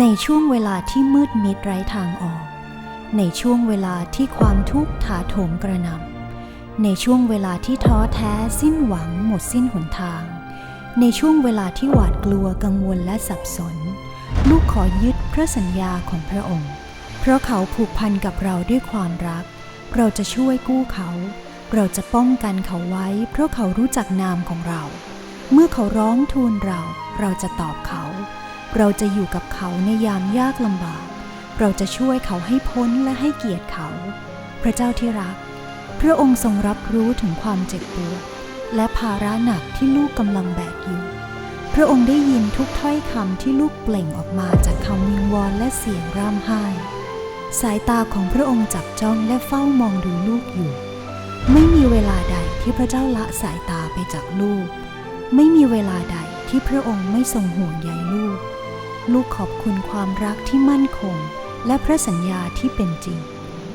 ในช่วงเวลาที่มืดมิดไร้ทางออก ในช่วงเวลาที่ความทุกข์ถาโถมกระหน่ำในช่วงเวลาที่ท้อแท้สิ้นหวังหมดสิ้นหนทาง ในช่วงเวลาที่หวาดกลัวกังวลและสับสน ลูกขอยึดพระสัญญาของพระองค์ เพราะเขาผูกพันกับเราด้วยความรัก เราจะช่วยกู้เขา เราจะป้องกันเขาไว้ เพราะเขารู้จักนามของเรา เมื่อเขาร้องทูลเรา เราจะตอบเขา เราจะอยู่กับเขาในยามยากลำบาก เราจะช่วยเขาให้พ้นและให้เกียรติเขา พระเจ้าที่รัก พระองค์ทรงรับรู้ถึงความเจ็บปวด และภาระหนักที่ลูกกำลังแบกอยู่ พระองค์ได้ยินทุกถ้อยคำที่ลูกเปล่งออกมาจากคำวิงวอนและเสียงร่ำไห้ สายตาของพระองค์จับจ้องและเฝ้ามองดูลูกอยู่ ไม่มีเวลาใดที่พระเจ้าละสายตาไปจากลูก ไม่มีเวลาใดที่พระองค์ไม่ทรงห่วงใยลูก ลูกขอบคุณความรักที่มั่นคง และพระสัญญาที่เป็นจริง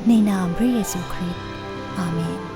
ในนามพระเยซูคริสต์อาเมน